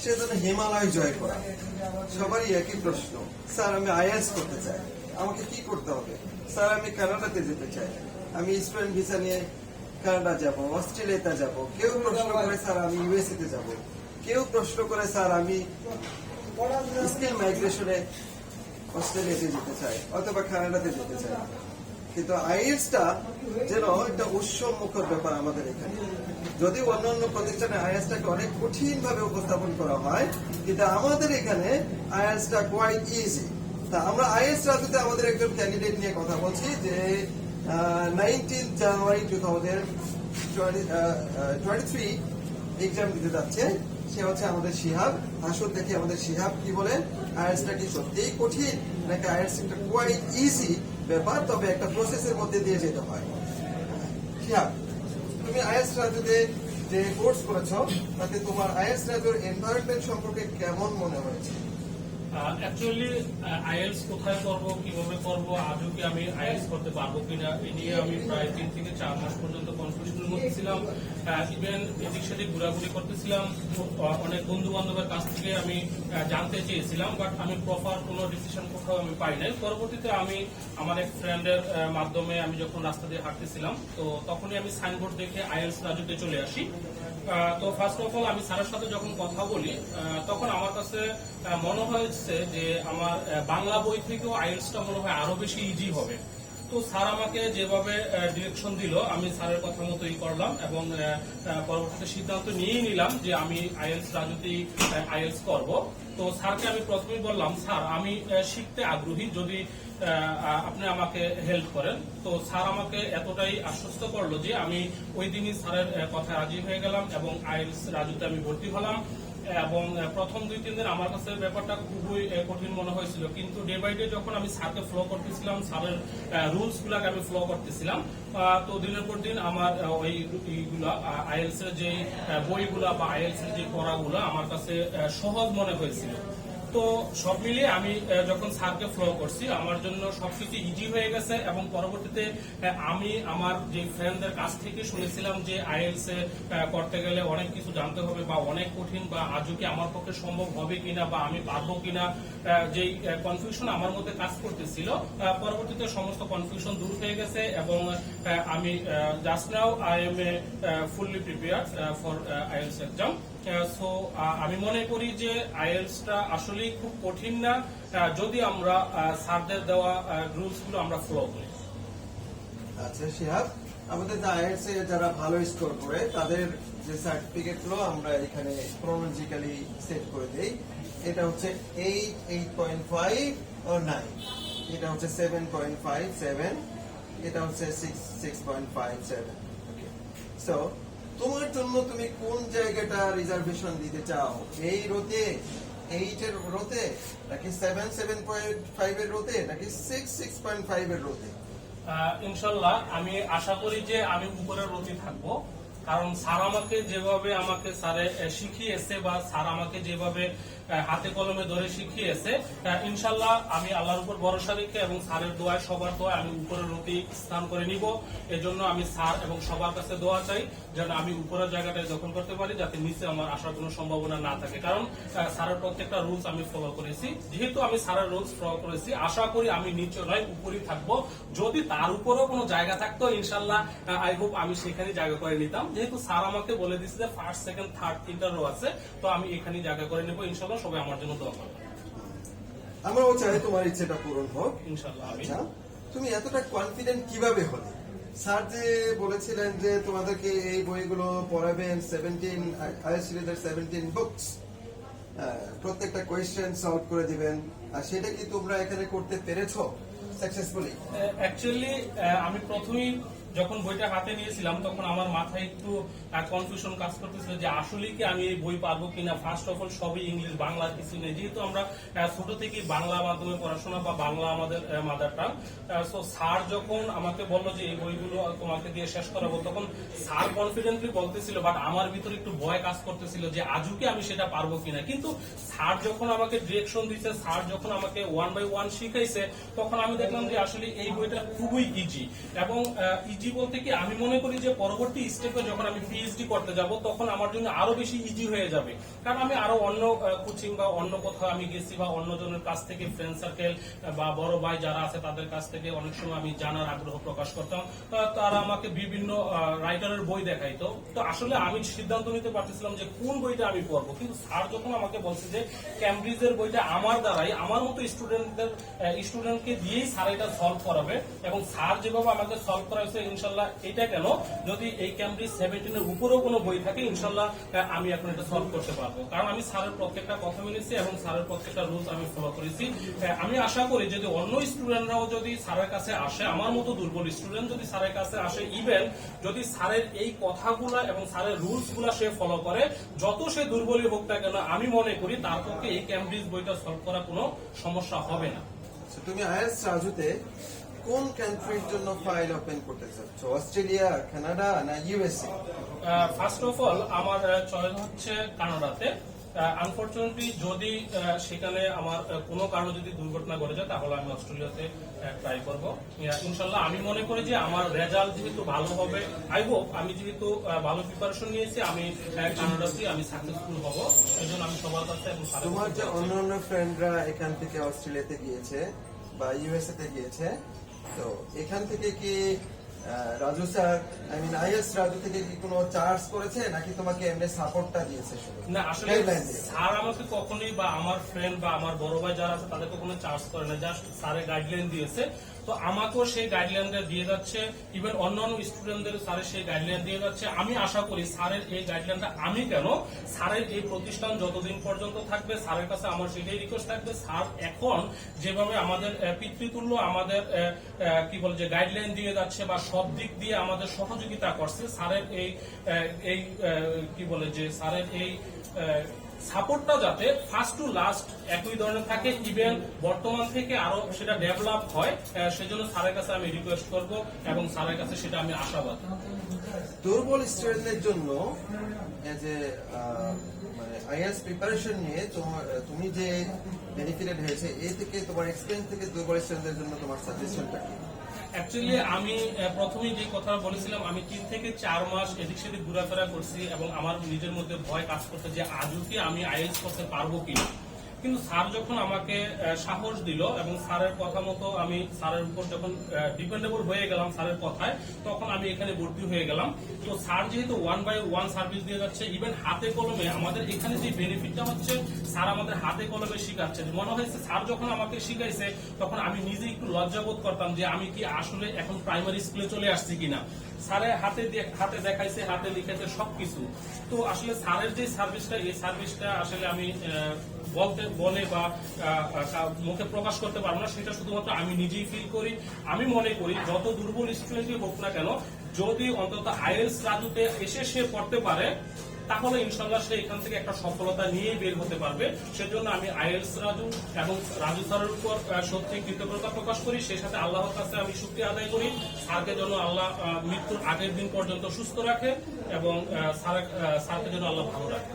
সে যেন হিমালয় জয় করা। সবারই একই প্রশ্ন। স্যার আমি আইএলস করতে চাই। আমাকে কি করতে হবে? স্যার আমি কানাডাতে যেতে চাই। আমি স্টুডেন্ট ভিসা নিয়ে কানাডা যাব অস্ট্রেলিয়াতে যাব। কেউ প্রশ্ন করে স্যার আমি ইউএসএ তে যাব। কেউ প্রশ্ন করে স্যার আমি স্কিল মাইগ্রেশনে অস্ট্রেলিয়াতে যেতে চাই অথবা কানাডাতে যেতে চাই। কিন্তু আইএসটা যেন একটা উৎসব মুখর ব্যাপার আমাদের এখানে। যদি অন্যান্য প্রতিষ্ঠানে আইএসটাকে অনেক কঠিন ভাবে উপস্থাপন করা হয়, কিন্তু আমাদের এখানে আইএসটা কোয়াইট ইজি তা আমরা আইএস রাজুতে আমাদের একজন ক্যান্ডিডেট নিয়ে কথা বলছি যে nineteen January two thousand twenty three exam দিতে যাচ্ছে। সে হচ্ছে আমাদের শিহাব। আসুন দেখি আমাদের শিহাব কি বলে আইএলসটা কি সত্যিই কঠিন, নাকি আইএলস একটা কোয়াইট ইজি ব্যাপার, তবে একটা প্রসেসের মধ্যে দিয়ে যেতে হয়। তুমি আইএলস রাজুতে যে কোর্স করেছ, তাতে তোমার আইএলস রাজুর এনভায়রনমেন্ট সম্পর্কে কেমন মনে হয়েছে? অ্যাকচুয়ালি আইএলস কোথায় করব, কীভাবে করব, আজও কি আমি আইএলস করতে পারব কিনা, এ নিয়ে আমি প্রায় তিন থেকে চার মাস পর্যন্ত কনফিউশনের মধ্যে ছিলাম ইভেন এদিক সেদিক ঘোরাঘুরি করতেছিলাম। অনেক বন্ধু বান্ধবের কাছ থেকে আমি জানতে চেয়েছিলাম বাট আমি প্রপার কোনো ডিসিশন কোথাও আমি পাই নাই। পরবর্তীতে আমি আমার এক ফ্রেন্ডের মাধ্যমে আমি যখন রাস্তা দিয়ে হাঁটতেছিলাম, তো তখনই আমি সাইনবোর্ড দেখে আইএলস রাজুতে চলে আসি। তো ফার্স্ট অফ অল আমি স্যারের সাথে যখন কথা বলি তখন আমার কাছে মনে হয়েছে যে আমার বাংলা বই থেকেও আইএলসটা মনে হয় আরও বেশি ইজি হবে। তো স্যার আমাকে যেভাবে ডিরেকশন দিল, আমি স্যারের কথা মতোই করলাম এবং পরবর্তীতে সিদ্ধান্ত নিয়েই নিলাম যে আমি আইএলস রাজুতেই আইএলস করব। তো স্যারকে আমি প্রথমেই বললাম, স্যার, আমি শিখতে আগ্রহী, যদি আপনি আমাকে হেল্প করেন। তো স্যার আমাকে এতটাই আশ্বস্ত করল যে আমি ওই দিনই স্যারের কথা রাজি হয়ে গেলাম এবং আইএলস রাজুতে আমি ভর্তি হলাম। এবং প্রথম দুই, তিন দিন আমার কাছে ব্যাপারটা খুবই কঠিন মনে হয়েছিল। কিন্তু ডে বাই ডে যখন আমি স্যারকে ফলো করতেছিলাম সারের রুলস গুলাকে আমি ফলো করতেছিলাম তো দিনের পর দিন আমার ওই ইগুলা আইএলস এর যে বইগুলা বা আইএলস এর যে পড়াগুলা আমার কাছে সহজ মনে হয়েছিল। তো সব মিলিয়ে আমি যখন স্যারকে ফলো করছি, আমার জন্য সবকিছু ইজি হয়ে গেছে এবং পরবর্তীতে আমি আমার যে ফ্রেন্ডদের কাছ থেকে শুনেছিলাম যে আইএলস এ করতে গেলে অনেক কিছু জানতে হবে বা অনেক কঠিন বা আজও কি আমার পক্ষে সম্ভব হবে কিনা বা আমি পারব কিনা যে কনফিউশন আমার মধ্যে কাজ করতেছিল পরবর্তীতে সমস্ত কনফিউশন দূর হয়ে গেছে এবং আমি just now I am a fully prepare for IELTS exam so আমি মনে করি যে আইএলসটা আসলেই খুব কঠিন না। যদি আমরা আহ, স্যারদের দেওয়া রুলসগুলো আমরা ফলো করি। আচ্ছা আমাদের আইএলস এ যারা ভালো স্কোর করে তাদের যে আমরা এখানে ক্রোনোলজিক্যালি সেট করে দেই এটা হচ্ছে এইট এইট পয়েন্ট ফাইভ ও নাইন এটা হচ্ছে সেভেন পয়েন্ট ফাইভ সেভেন এটা হচ্ছে six six point five seven so তোমার জন্য তুমি কোন জায়গাটা রিজার্ভেশন দিতে চাও? এই রোতে? এইট এর রোতে, নাকি সেভেন সেভেন পয়েন্ট রোতে, নাকি সিক্স সিক্স পয়েন্ট ফাইভ এর রোতে? ইনশাল্লাহ, আমি আশা করি যে আমি উপরের রোতে থাকব। কারণ স্যার আমাকে যেভাবে আমাকে স্যারে শিখিয়েছে বা স্যার আমাকে যেভাবে হাতে কলমে ধরে শিখিয়েছে ইনশাল্লাহ আমি আল্লাহর উপর ভরসা রেখে এবং স্যারের দোয়ায়, সবার দোয়ায় আমি উপরের রতি স্থান করে নিব। এজন্য আমি স্যার এবং সবার কাছে দোয়া চাই, যেন আমি উপরের জায়গাটায় দখল করতে পারি, যাতে নিচে আমার আসার কোনো সম্ভাবনা না থাকে। কারণ স্যারের প্রত্যেকটা রুলস আমি ফলো করেছি। যেহেতু আমি স্যারের রুলস ফলো করেছি, আশা করি আমি নিচে নয়, উপরেই থাকব। যদি তার উপরেও কোনো জায়গা থাকতো ইনশাল্লাহ আই হোপ আমি সেখানে জায়গা করে নিতাম। যেহেতু স্যার আমাকে বলে দিচ্ছে যে ফার্স্ট সেকেন্ড থার্ড তিনটা রো আছে তো আমি এখানে জায়গা করে নেব ইনশাল্লাহ সবাই আমার জন্য দোয়া করবে। আমরাও চাই তোমার ইচ্ছেটা পূরণ হোক। ইনশাল্লাহ আচ্ছা তুমি এতটা কনফিডেন্ট কীভাবে হলে? স্যার যে বলেছিলেন যে তোমাদেরকে এই বইগুলো পড়াবেন সেভেন্টিন আইএস সিরিজের সেভেন্টিন বুকস প্রত্যেকটা কোয়েশ্চেন সলভ করে দিবেন। আর সেটা কি তোমরা এখানে করতে পেরেছ সাকসেসফুলি অ্যাকচুয়ালি আমি প্রথমেই যখন বইটা হাতে নিয়েছিলাম, তখন আমার মাথায় একটু কনফিউশন কাজ করতেছিল যে আসলে কি আমি এই বই পারব কিনা? ফার্স্ট অফ অল সবই ইংলিশ বাংলা কিছু নেই। যেহেতু আমরা ছোট থেকে বাংলা মাধ্যমে পড়াশোনা বা বাংলা আমাদের মাদার টাং সো স্যার যখন আমাকে বলল যে এই বইগুলো তোমাকে দিয়ে শেষ করাবো, তখন স্যার কনফিডেন্টলি বলতেছিল বাট আমার ভিতরে একটু ভয় কাজ করতেছিল যে আজও কি আমি সেটা পারব কিনা? কিন্তু স্যার যখন আমাকে ডিরেকশন দিচ্ছে স্যার যখন আমাকে ওয়ান বাই ওয়ান শিখাইছে, তখন আমি দেখলাম যে আসলে এই বইটা খুবই ইজি এবং ইজি ইজি বলতে কি, আমি মনে করি যে পরবর্তী স্টেপে যখন আমি পিএইচডি করতে যাব, তখন আমার জন্য আরও বেশি ইজি হয়ে যাবে। কারণ আমি আরও অন্য কোচিং বা অন্য কোথাও আমি গেছি বা অন্য জনের কাছ থেকে ফ্রেন্ড সার্কেল বা বড় ভাই যারা আছে তাদের কাছ থেকে অনেক সময় আমি জানার আগ্রহ প্রকাশ করতাম। তারা আমাকে বিভিন্ন রাইটারের বই দেখাইতো। তো আসলে আমি সিদ্ধান্ত নিতে পারতেছিলাম যে কোন বইটা আমি পড়ব। কিন্তু স্যার যখন আমাকে বলছে যে ক্যামব্রিজের বইটা আমার দ্বারাই, আমার মতো স্টুডেন্টদের স্টুডেন্টকে দিয়েই স্যার এটা সলভ করাবে এবং স্যার যেভাবে আমাকে সলভ করাইছে ইনশাল্লাহ এটা কেন? যদি এই ক্যামব্রিজ সেভেন্টিনের উপরেও কোনো বই থাকে, ইনশাল্লাহ আমি এখন এটা সলভ করতে পারব। কারণ আমি স্যারের প্রত্যেকটা কথা মেনেছি এবং স্যারের প্রত্যেকটা রুলস আমি ফলো করেছি। আমি আশা করি যদি অন্য স্টুডেন্টরাও যদি স্যারের কাছে আসে, আমার মতো দুর্বল স্টুডেন্ট যদি স্যারের কাছে আসে ইভেন যদি স্যারের এই কথাগুলা এবং স্যারের রুলসগুলা সে ফলো করে, যত সে দুর্বলই হোক না কেন, আমি মনে করি তার পক্ষে এই ক্যামব্রিজ বইটা সলভ করা কোনো সমস্যা হবে না। তুমি আইএস রাজুতে কোন কান্ট্রির জন্য ফাইল ওপেন করতে চাচ্ছ অস্ট্রেলিয়া কানাডা না ইউএসএ ফার্স্ট অফ অল আমার চয়েস হচ্ছে কানাডাতে। আনফর্চুনেটলি যদি সেখানে আমার কোনো কারণে যদি দুর্ঘটনা ঘটে যায় তাহলে আমি অস্ট্রেলিয়াতে ট্রাই করব। ইনশাল্লাহ আমি মনে করি যে আমার রেজাল্ট যেহেতু ভালো হবে আই হোপ আমি যেহেতু ভালো প্রিপারেশন নিয়েছি আমি কানাডাতে আমি সাকসেসফুল হব। এই জন্য আমি সবার কাছে তোমার যে অন্য অন্য ফ্রেন্ডরা এখান থেকে অস্ট্রেলিয়াতে গিয়েছে বা ইউএসএ তে গিয়েছে তো এখান থেকে কি আহ, Raju sir I mean is Raju থেকে কি কোনো চার্জ করেছে নাকি তোমাকে এমনি সাপোর্টটা দিয়েছে শুধু? না আসলে স্যার আমাকে কখনোই বা আমার ফ্রেন্ড বা আমার বড় ভাই যারা আছে তাদেরকে কোনো চার্জ করে না জাস্ট স্যারের গাইডলাইন দিয়েছে। তো আমাকেও সেই গাইডলাইনটা দিয়ে যাচ্ছে ইভেন অন্যান্য স্টুডেন্টদের স্যারের সেই গাইডলাইন দিয়ে যাচ্ছে। আমি আশা করি স্যারের এই গাইডলাইনটা আমি কেন স্যারের এই প্রতিষ্ঠান যতদিন পর্যন্ত থাকবে স্যারের কাছে আমার সেটাই রিকোয়েস্ট থাকবে। স্যার এখন যেভাবে আমাদের পিতৃতুল্য আমাদের কি বলে যে গাইডলাইন দিয়ে যাচ্ছে বা সব দিক দিয়ে আমাদের সহযোগিতা করছে। স্যারের এই এই কি বলে যে স্যারের এই সাপোর্টটা যাতে ফার্স্ট টু লাস্ট একই ধরনের থাকে। ইভেন বর্তমান থেকে আরও সেটা ডেভেলপ হয় সেজন্য স্যারের কাছে আমি রিকোয়েস্ট করব এবং স্যারের কাছে সেটা আমি আশাবাদ। দুর্বল স্টুডেন্টদের জন্য মানে আইএস প্রিপারেশন নিয়ে তুমি যে বেনিফিটেড হয়েছে এ থেকে তোমার এক্সপিরিয়েন্স থেকে দুর্বল স্টুডেন্টদের জন্য তোমার সাজেশনটা কি? অ্যাকচুয়ালি আমি প্রথমেই যে কথা বলেছিলাম, আমি তিন থেকে চার মাস এদিক সেদিক ঘোরাফেরা করছি এবং আমার নিজের মধ্যে ভয় কাজ করতে যে আজও কি আমি আইএলস করতে পারব কিনা। কিন্তু স্যার যখন আমাকে সাহস দিল এবং স্যারের কথা মতো আমি স্যারের উপর যখন ডিপেন্ডেবল হয়ে গেলাম স্যারের কথায়, তখন আমি এখানে ভর্তি হয়ে গেলাম। তো স্যার যেহেতু ওয়ান বাই ওয়ান সার্ভিস দিয়ে যাচ্ছে ইভেন হাতে কলমে আমাদের এখানে যে বেনিফিটটা হচ্ছে, স্যার আমাদের হাতে কলমে শিখাচ্ছে মনে হয়েছে স্যার যখন আমাকে শিখাইছে, তখন আমি নিজে একটু লজ্জাবোধ করতাম যে আমি কি আসলে এখন প্রাইমারি স্কুলে চলে আসছি কিনা। স্যারের হাতে হাতে দেখাইছে, হাতে লিখেছে সবকিছু। তো আসলে স্যারের যে সার্ভিসটা এই সার্ভিসটা আসলে আমি বলতে, বলে বা মুখে প্রকাশ করতে পারব না। সেটা শুধুমাত্র আমি নিজেই ফিল করি। আমি মনে করি, যত দুর্বল স্টুডেন্টই হোক না কেন, যদি অন্তত আইএলস রাজুতে এসে সে পড়তে পারে তাহলে ইনশাল্লাহ সে এখান থেকে একটা সফলতা নিয়ে বের হতে পারবে। সেজন্য আমি আইএলস রাজু এবং রাজু স্যারের উপর সত্যি কৃতজ্ঞতা প্রকাশ করি। সেই সাথে আল্লাহর কাছে আমি শক্তি আদায় করি। স্যারকে যেন আল্লাহ মৃত্যুর আগের দিন পর্যন্ত সুস্থ রাখে এবং স্যারকে যেন আল্লাহ ভালো রাখে।